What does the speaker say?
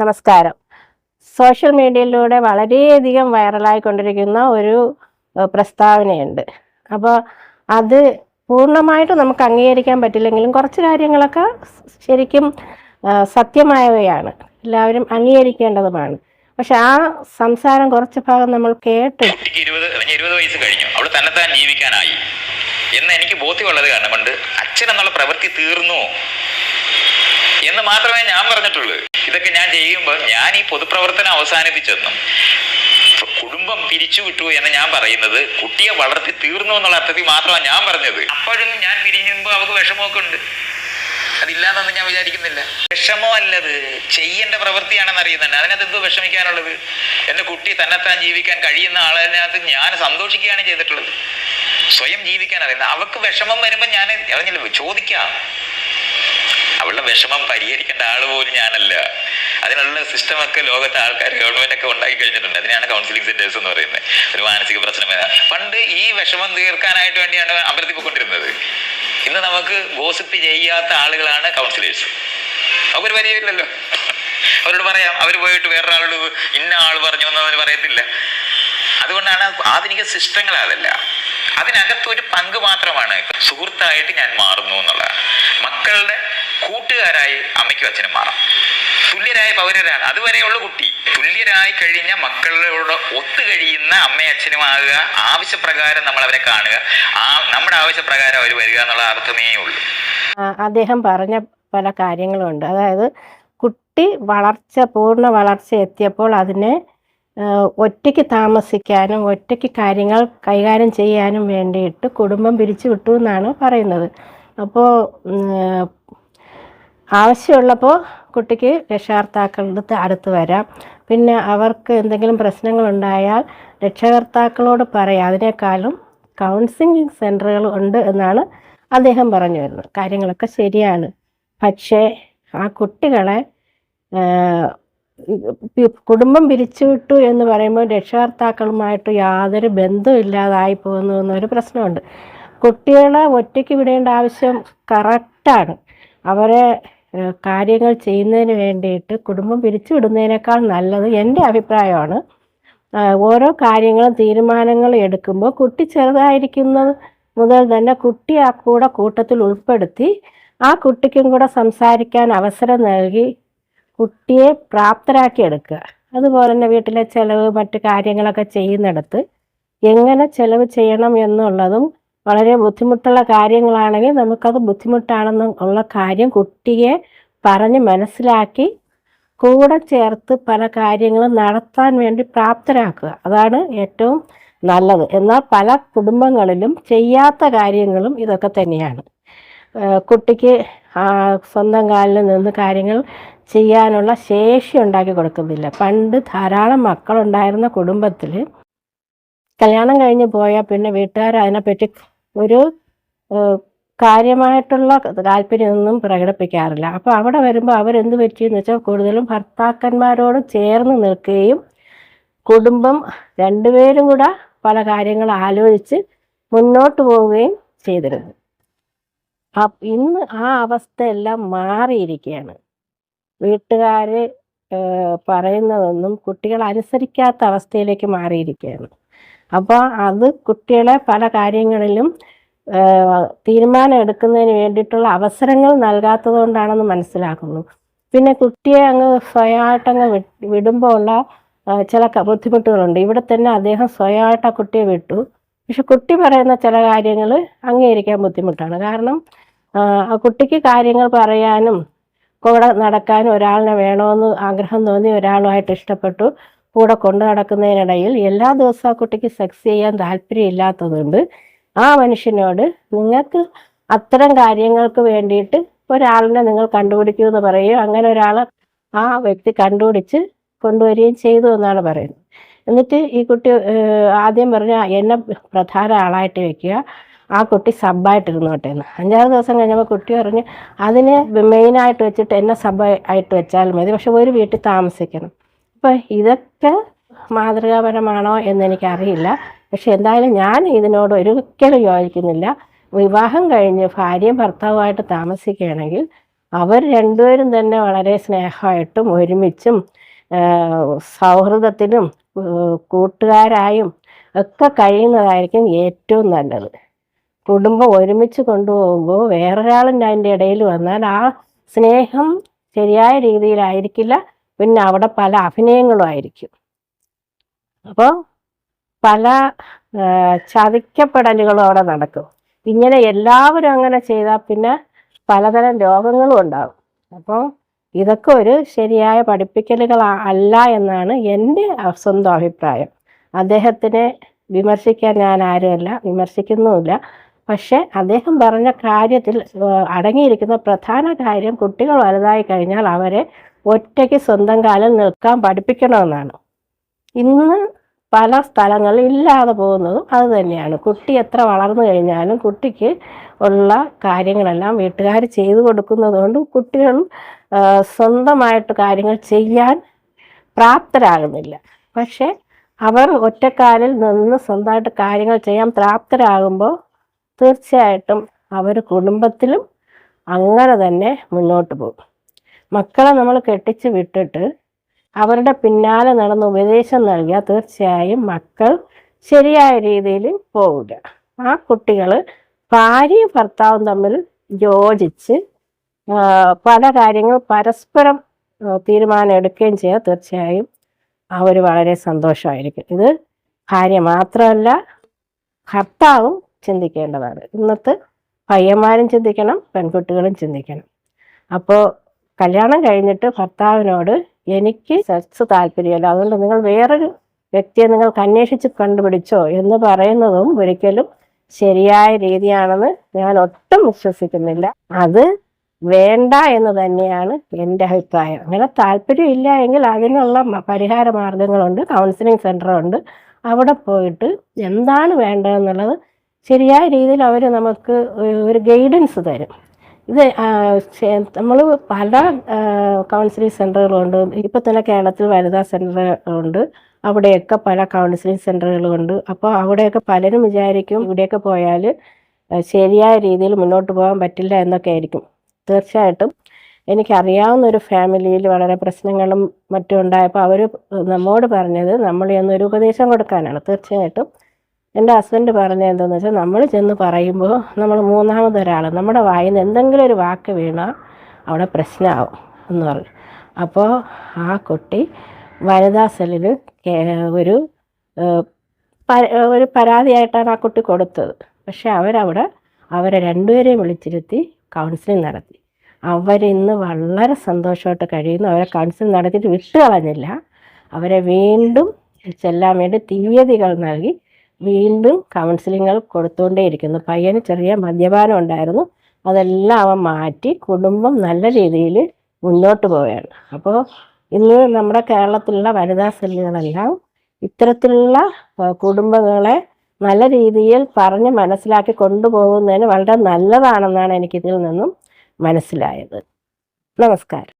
നമസ്കാരം. സോഷ്യൽ മീഡിയയിലൂടെ വളരെയധികം വൈറലായിക്കൊണ്ടിരിക്കുന്ന ഒരു പ്രസ്താവനയുണ്ട്. അപ്പോൾ അത് പൂർണമായിട്ട് നമുക്ക് അംഗീകരിക്കാൻ പറ്റില്ലെങ്കിലും കുറച്ച് കാര്യങ്ങളൊക്കെ ശരിക്കും സത്യമായവയാണ്. എല്ലാവരും അംഗീകരിക്കേണ്ടതുമാണ്. പക്ഷെ ആ സംസാരം കുറച്ച് ഭാഗം നമ്മൾ കേട്ടു ഇരുപത് വയസ്സ് കഴിഞ്ഞു. അവൾ താൻ ജീവിക്കാനായി. എന്ന് എനിക്ക് ബോധ്യമുള്ളത് കാരണം കൊണ്ട് അച്ഛൻ എന്നുള്ള പ്രവൃത്തി തീർന്നു എന്ന് മാത്രമേ ഞാൻ പറഞ്ഞിട്ടുള്ളൂ. ഇതൊക്കെ ഞാൻ ചെയ്യുമ്പോൾ ഞാൻ ഈ പൊതുപ്രവർത്തനം അവസാനിപ്പിച്ചെന്നും കുടുംബം പിരിച്ചുവിട്ടു എന്ന് ഞാൻ പറയുന്നത് കുട്ടിയെ വളർത്തി തീർന്നു എന്നുള്ള അർത്ഥത്തിൽ മാത്രമാണ് ഞാൻ പറഞ്ഞത്. അപ്പോഴും ഞാൻ പിരിഞ്ഞുമ്പോൾ അവർക്ക് വിഷമമൊക്കെ ഉണ്ട്. അതില്ലാന്നൊന്നും ഞാൻ വിചാരിക്കുന്നില്ല. വിഷമോ അല്ലത് ചെയ്യേണ്ട പ്രവൃത്തിയാണെന്ന് അറിയുന്നുണ്ട്. അതിനകത്ത് എന്തോ വിഷമിക്കാനുള്ളത്? എന്റെ കുട്ടി തന്നെത്താൻ ജീവിക്കാൻ കഴിയുന്ന ആളതിനകത്ത് ഞാൻ സന്തോഷിക്കുകയാണ് ചെയ്തിട്ടുള്ളത്. സ്വയം ജീവിക്കാൻ അറിയുന്നത് അവർക്ക് വിഷമം വരുമ്പോൾ ഞാൻ അറിഞ്ഞില്ല. ചോദിക്കാം. അവളുടെ വിഷമം പരിഹരിക്കേണ്ട ആൾ പോലും ഞാനല്ല. അതിനുള്ള സിസ്റ്റം ഒക്കെ ലോകത്തെ ആൾക്കാർ ഗവൺമെന്റ് ഒക്കെ ഉണ്ടാക്കി കഴിഞ്ഞിട്ടുണ്ട്. അതിനാണ് കൗൺസിലിംഗ് സെന്റേഴ്സ് എന്ന് പറയുന്നത്. ഒരു മാനസിക പ്രശ്നം പണ്ട് ഈ വിഷമം തീർക്കാനായിട്ട് വേണ്ടിയാണ് അമ്പലത്തിൽ പോയിക്കൊണ്ടിരുന്നത്. ഇന്ന് നമുക്ക് ഗോസിപ്പ് ചെയ്യാത്ത ആളുകളാണ് കൗൺസിലേഴ്സ് അവർ പരിചയമില്ലല്ലോ. അവരോട് പറയാം അവർ പോയിട്ട് വേറൊരാളോട് ഇന്ന ആൾ പറഞ്ഞു എന്ന് അവർ പറയത്തില്ല. അതുകൊണ്ടാണ് ആധുനിക സിസ്റ്റങ്ങൾ അതല്ല. അതിനകത്ത് ഒരു പങ്ക് മാത്രമാണ്. സുഹൃത്തായിട്ട് ഞാൻ മാറുന്നു എന്നുള്ളതാണ്. മക്കളുടെ കൂട്ടുകാരായി അമ്മയ്ക്കും അച്ഛനും മാറാം. തുല്യരായ പൗരരാണ്. അതുവരെയുള്ള കുട്ടി. തുല്യരായി കഴിഞ്ഞ മക്കളോട് ഒത്തു കഴിയുന്ന അമ്മയും അച്ഛനും ആകുക. ആവശ്യപ്രകാരം നമ്മൾ അവരെ കാണുക. ആ നമ്മുടെ ആവശ്യപ്രകാരം അവർ വരിക എന്നുള്ള അർത്ഥമേ ഉള്ളൂ. അദ്ദേഹം പറഞ്ഞ പല കാര്യങ്ങളുണ്ട്. അതായത് കുട്ടി വളർച്ച പൂർണ വളർച്ച എത്തിയപ്പോൾ അതിനെ ഒറ്റയ്ക്ക് താമസിക്കാനും ഒറ്റയ്ക്ക് കാര്യങ്ങൾ കൈകാര്യം ചെയ്യാനും വേണ്ടിയിട്ട് കുടുംബം പിരിച്ചു വിട്ടു എന്നാണ് പറയുന്നത്. അപ്പോൾ ആവശ്യമുള്ളപ്പോൾ കുട്ടിക്ക് രക്ഷകർത്താക്കളുടെ അടുത്ത് വരാം. പിന്നെ അവർക്ക് എന്തെങ്കിലും പ്രശ്നങ്ങളുണ്ടായാൽ രക്ഷകർത്താക്കളോട് പറയാം. അതിനേക്കാളും കൗൺസിലിംഗ് സെന്ററുകൾ ഉണ്ട് എന്നാണ് അദ്ദേഹം പറഞ്ഞു വരുന്നത്. കാര്യങ്ങളൊക്കെ ശരിയാണ്. പക്ഷേ ആ കുട്ടികളെ കുടുംബം പിരിച്ചുവിട്ടു എന്ന് പറയുമ്പോൾ രക്ഷകർത്താക്കളുമായിട്ട് യാതൊരു ബന്ധവും ഇല്ലാതായി പോകുന്നു എന്നൊരു പ്രശ്നമുണ്ട്. കുട്ടികളെ ഒറ്റയ്ക്ക് വിടേണ്ട ആവശ്യം കറക്റ്റാണ് അവരെ കാര്യങ്ങൾ ചെയ്യുന്നതിന് വേണ്ടിയിട്ട് കുടുംബം പിരിച്ചുവിടുന്നതിനേക്കാൾ നല്ലത് എന്റെ അഭിപ്രായമാണ്. ഓരോ കാര്യങ്ങളും തീരുമാനങ്ങൾ എടുക്കുമ്പോൾ കുട്ടി ചെറുതായിരിക്കുന്നത് മുതൽ തന്നെ കുട്ടി ആ കൂടെ കൂട്ടത്തിൽ ഉൾപ്പെടുത്തി ആ കുട്ടിക്കും കൂടെ സംസാരിക്കാൻ അവസരം നൽകി കുട്ടിയെ പ്രാപ്തരാക്കി എടുക്കുക. അതുപോലെ തന്നെ വീട്ടിലെ ചിലവ് മറ്റു കാര്യങ്ങളൊക്കെ ചെയ്യുന്നിടത്ത് എങ്ങനെ ചിലവ് ചെയ്യണം എന്നുള്ളതും വളരെ ബുദ്ധിമുട്ടുള്ള കാര്യങ്ങളാണെങ്കിൽ നമുക്കത് ബുദ്ധിമുട്ടാണെന്ന് ഉള്ള കാര്യം കുട്ടിയെ പറഞ്ഞ് മനസ്സിലാക്കി കൂടെ ചേർത്ത് പല കാര്യങ്ങളും നടത്താൻ വേണ്ടി പ്രാപ്തരാക്കുക. അതാണ് ഏറ്റവും നല്ലത്. എന്നാൽ പല കുടുംബങ്ങളിലും ചെയ്യാത്ത കാര്യങ്ങളും ഇതൊക്കെ തന്നെയാണ്. കുട്ടിക്ക് സ്വന്തം കാലിൽ നിന്ന് കാര്യങ്ങൾ ചെയ്യാനുള്ള ശേഷി ഉണ്ടാക്കി കൊടുക്കുന്നില്ല. പണ്ട് ധാരാളം മക്കളുണ്ടായിരുന്ന കുടുംബത്തിൽ കല്യാണം കഴിഞ്ഞ് പോയാൽ പിന്നെ വീട്ടുകാർ അതിനെപ്പറ്റി ഒരു കാര്യമായിട്ടുള്ള താല്പര്യമൊന്നും പ്രകടിപ്പിക്കാറില്ല. അപ്പോൾ അവിടെ വരുമ്പോൾ അവരെന്ത് പറ്റിയെന്ന് വെച്ചാൽ കൂടുതലും ഭർത്താക്കന്മാരോട് ചേർന്ന് നിൽക്കുകയും കുടുംബം രണ്ടുപേരും കൂടെ പല കാര്യങ്ങൾ ആലോചിച്ച് മുന്നോട്ട് പോവുകയും ചെയ്തിരുന്നു. ഇന്ന് ആ അവസ്ഥയെല്ലാം മാറിയിരിക്കുകയാണ്. വീട്ടുകാർ പറയുന്നതൊന്നും കുട്ടികൾ അനുസരിക്കാത്ത അവസ്ഥയിലേക്ക് മാറിയിരിക്കുകയാണ്. അപ്പോൾ അത് കുട്ടികളെ പല കാര്യങ്ങളിലും തീരുമാനം എടുക്കുന്നതിന് വേണ്ടിയിട്ടുള്ള അവസരങ്ങൾ നൽകാത്തത് കൊണ്ടാണെന്ന് മനസ്സിലാക്കുന്നു. പിന്നെ കുട്ടിയെ അങ്ങ് സ്വയമായിട്ടങ്ങ് വിടുമ്പോൾ ഉള്ള ചില ബുദ്ധിമുട്ടുകളുണ്ട്. ഇവിടെ തന്നെ അദ്ദേഹം സ്വയമായിട്ട് ആ കുട്ടിയെ വിട്ടു. പക്ഷെ കുട്ടി പറയുന്ന ചില കാര്യങ്ങൾ അംഗീകരിക്കാൻ ബുദ്ധിമുട്ടാണ്. കാരണം ആ കുട്ടിക്ക് കാര്യങ്ങൾ പറയാനും കൂടെ നടക്കാനും ഒരാളിനെ വേണമെന്ന് ആഗ്രഹം തോന്നി ഒരാളുമായിട്ട് ഇഷ്ടപ്പെട്ടു. കൂടെ കൊണ്ടു നടക്കുന്നതിനിടയിൽ എല്ലാ ദിവസവും ആ കുട്ടിക്ക് സെക്സ് ചെയ്യാൻ താല്പര്യം ഇല്ലാത്തതുകൊണ്ട് ആ മനുഷ്യനോട് നിങ്ങൾക്ക് അത്തരം കാര്യങ്ങൾക്ക് വേണ്ടിയിട്ട് ഒരാളിനെ നിങ്ങൾ കണ്ടുപിടിക്കൂ എന്ന് പറയുകയും അങ്ങനെ ഒരാളെ ആ വ്യക്തി കണ്ടുപിടിച്ച് കൊണ്ടുവരികയും ചെയ്തു എന്നാണ് പറയുന്നത്. എന്നിട്ട് ഈ കുട്ടി ആദ്യം പറഞ്ഞ എന്നെ പ്രധാന ആളായിട്ട് വെക്കുക. ആ കുട്ടി സബ്ബായിട്ടിരുന്നോട്ടെ എന്ന് അഞ്ചാറ് ദിവസം കഴിഞ്ഞപ്പോൾ കുട്ടി പറഞ്ഞ് അതിനെ മെയിനായിട്ട് വെച്ചിട്ട് എന്നെ സബ് ആയിട്ട് വെച്ചാൽ മതി. പക്ഷെ ഒരു വീട്ടിൽ താമസിക്കണം. അപ്പം ഇതൊക്കെ മാതൃകാപരമാണോ എന്നെനിക്കറിയില്ല. പക്ഷെ എന്തായാലും ഞാൻ ഇതിനോട് ഒരിക്കലും യോജിക്കുന്നില്ല. വിവാഹം കഴിഞ്ഞ് ഭാര്യയും ഭർത്താവുമായിട്ട് താമസിക്കുകയാണെങ്കിൽ അവർ രണ്ടുപേരും തന്നെ വളരെ സ്നേഹമായിട്ടും ഒരുമിച്ചും സൗഹൃദത്തിലും കൂട്ടുകാരായും ഒക്കെ കഴിയുന്നതായിരിക്കും ഏറ്റവും നല്ലത്. കുടുംബം ഒരുമിച്ച് കൊണ്ടുപോകുമ്പോൾ വേറൊരാളും അതിന്റെ ഇടയിൽ വന്നാൽ ആ സ്നേഹം ശരിയായ രീതിയിലായിരിക്കില്ല. പിന്നെ അവിടെ പല അഭിനയങ്ങളും ആയിരിക്കും. അപ്പോൾ പല ചതിക്കപ്പെടലുകളും അവിടെ നടക്കും. ഇങ്ങനെ എല്ലാവരും അങ്ങനെ ചെയ്താൽ പിന്നെ പലതരം രോഗങ്ങളും ഉണ്ടാകും അപ്പോൾ ഇതൊക്കെ ഒരു ശരിയായ പഠിപ്പിക്കലുകൾ അല്ല എന്നാണ് എന്റെ സ്വന്തം അഭിപ്രായം. അദ്ദേഹത്തിനെ വിമർശിക്കാൻ ഞാൻ ആരുമല്ല വിമർശിക്കുന്നുമില്ല. പക്ഷെ അദ്ദേഹം പറഞ്ഞ കാര്യത്തിൽ അടങ്ങിയിരിക്കുന്ന പ്രധാന കാര്യം കുട്ടികൾ വലുതായി കഴിഞ്ഞാൽ അവരെ ഒറ്റയ്ക്ക് സ്വന്തം കാലിൽ നിൽക്കാൻ പഠിപ്പിക്കണമെന്നാണ്. ഇന്ന് പല സ്ഥലങ്ങളിൽ ഇല്ലാതെ പോകുന്നതും അത് തന്നെയാണ്. കുട്ടി എത്ര വളർന്നു കഴിഞ്ഞാലും കുട്ടിക്ക് ഉള്ള കാര്യങ്ങളെല്ലാം വീട്ടുകാർ ചെയ്തു കൊടുക്കുന്നതുകൊണ്ട് കുട്ടികൾ സ്വന്തമായിട്ട് കാര്യങ്ങൾ ചെയ്യാൻ പ്രാപ്തരാകുന്നില്ല. പക്ഷേ അവർ ഒറ്റക്കാലിൽ നിന്ന് സ്വന്തമായിട്ട് കാര്യങ്ങൾ ചെയ്യാൻ പ്രാപ്തരാകുമ്പോൾ തീർച്ചയായിട്ടും അവർ കുടുംബത്തിലും അങ്ങനെ തന്നെ മുന്നോട്ട് പോകും. മക്കളെ നമ്മൾ കെട്ടിച്ച് വിട്ടിട്ട് അവരുടെ പിന്നാലെ നടന്ന് ഉപദേശം നൽകിയാൽ തീർച്ചയായും മക്കൾ ശരിയായ രീതിയിൽ പോവുക. ആ കുട്ടികൾ ഭാര്യയും ഭർത്താവും തമ്മിൽ യോജിച്ച് പല കാര്യങ്ങൾ പരസ്പരം തീരുമാനം എടുക്കുകയും ചെയ്യാൻ തീർച്ചയായും അവർ വളരെ സന്തോഷമായിരിക്കും. ഇത് ഭാര്യ മാത്രമല്ല ഭർത്താവും ചിന്തിക്കേണ്ടതാണ്. ഇന്നത്തെ പയ്യന്മാരും ചിന്തിക്കണം പെൺകുട്ടികളും ചിന്തിക്കണം. അപ്പോൾ കല്യാണം കഴിഞ്ഞിട്ട് ഭർത്താവിനോട് എനിക്ക് സെക്സ് താല്പര്യമല്ല. അതുകൊണ്ട് നിങ്ങൾ വേറൊരു വ്യക്തിയെ നിങ്ങൾക്ക് അന്വേഷിച്ച് കണ്ടുപിടിച്ചോ എന്ന് പറയുന്നതും ഒരിക്കലും ശരിയായ രീതിയാണെന്ന് ഞാൻ ഒട്ടും വിശ്വസിക്കുന്നില്ല. അത് വേണ്ട എന്ന് തന്നെയാണ് എന്റെ അഭിപ്രായം. അങ്ങനെ താല്പര്യം ഇല്ല എങ്കിൽ അതിനുള്ള പരിഹാര മാർഗങ്ങളുണ്ട് കൗൺസിലിംഗ് സെന്ററുണ്ട് അവിടെ പോയിട്ട് എന്താണ് വേണ്ടതെന്നുള്ളത് ശരിയായ രീതിയിൽ അവർ നമുക്ക് ഒരു ഗൈഡൻസ് തരും. ഇത് നമ്മൾ പല കൗൺസിലിംഗ് സെന്ററുകളുണ്ട് ഇപ്പം തന്നെ കേരളത്തിൽ വനിതാ സെന്റർ ഉണ്ട്. അവിടെയൊക്കെ പല കൗൺസിലിംഗ് സെന്ററുകളുണ്ട് അപ്പോൾ അവിടെയൊക്കെ പലരും വിചാരിക്കും ഇവിടെയൊക്കെ പോയാൽ ശരിയായ രീതിയിൽ മുന്നോട്ട് പോകാൻ പറ്റില്ല എന്നൊക്കെ ആയിരിക്കും. തീർച്ചയായിട്ടും എനിക്കറിയാവുന്ന ഒരു ഫാമിലിയിൽ വളരെ പ്രശ്നങ്ങളും മറ്റും ഉണ്ടായപ്പോൾ അവർ നമ്മോട് പറഞ്ഞത് നമ്മൾ എന്നൊരു ഉപദേശം കൊടുക്കാനാണ്. തീർച്ചയായിട്ടും എന്റെ ഹസ്ബൻഡ് പറഞ്ഞത് എന്താണെന്ന് വെച്ചാൽ നമ്മൾ ചെന്ന് പറയുമ്പോൾ നമ്മൾ മൂന്നാമതൊരാൾ നമ്മുടെ വായിൽ നിന്ന് എന്തെങ്കിലും ഒരു വാക്ക് വീണാൽ അവിടെ പ്രശ്നമാവും എന്ന് പറഞ്ഞു. അപ്പോൾ ആ കുട്ടി വനിതാ സെല്ലിൽ ഒരു ഒരു പരാതിയായിട്ടാണ് ആ കുട്ടി കൊടുത്തത്. പക്ഷെ അവരവിടെ അവരെ രണ്ടുപേരെയും വിളിച്ചിരുത്തി കൗൺസിലിംഗ് നടത്തി. അവരിന്ന് വളരെ സന്തോഷമായിട്ട് കഴിയുന്നു. അവരെ കൗൺസിലിംഗ് നടത്തിയിട്ട് വിട്ടു കളഞ്ഞില്ല അവരെ വീണ്ടും ചെല്ലാൻ വേണ്ടി തീയതികൾ നൽകി വീണ്ടും കൗൺസിലിങ്ങൾ കൊടുത്തുകൊണ്ടേയിരിക്കുന്നു പയ്യന് ചെറിയ മദ്യപാനം ഉണ്ടായിരുന്നു. അതെല്ലാം അവൻ മാറ്റി കുടുംബം നല്ല രീതിയിൽ മുന്നോട്ട് പോവുകയാണ്. അപ്പോൾ ഇന്ന് നമ്മുടെ കേരളത്തിലുള്ള വനിതാ സെല്ലുകളെല്ലാം ഇത്തരത്തിലുള്ള കുടുംബങ്ങളെ നല്ല രീതിയിൽ പറഞ്ഞ് മനസ്സിലാക്കി കൊണ്ടുപോകുന്നതിന് വളരെ നല്ലതാണെന്നാണ് എനിക്കിതിൽ നിന്നും മനസ്സിലായത്. നമസ്കാരം.